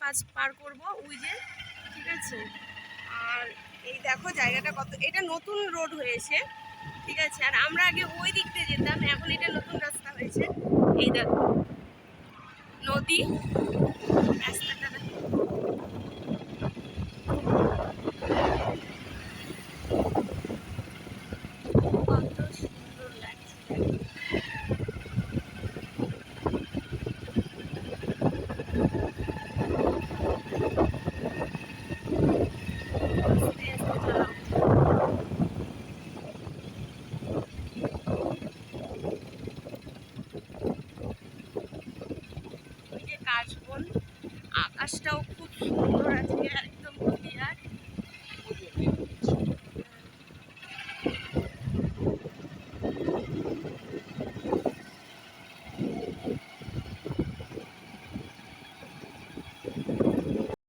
পাঁচ পার করব, ওই যে, ঠিক আছে? আর এই দেখো জায়গাটা কত, এটা নতুন রোড হয়েছে, ঠিক আছে? আর আমরা আগে ওই দিক দিয়ে যেতাম, এখন এটা নতুন রাস্তা হয়েছে। এই দেখো, নদী, রাস্তাটা কত সুন্দর লাগছে আস্তে আস্তে চালাও ওই যে কাশবন আকাশটাও খুব সুন্দর আজকে। আর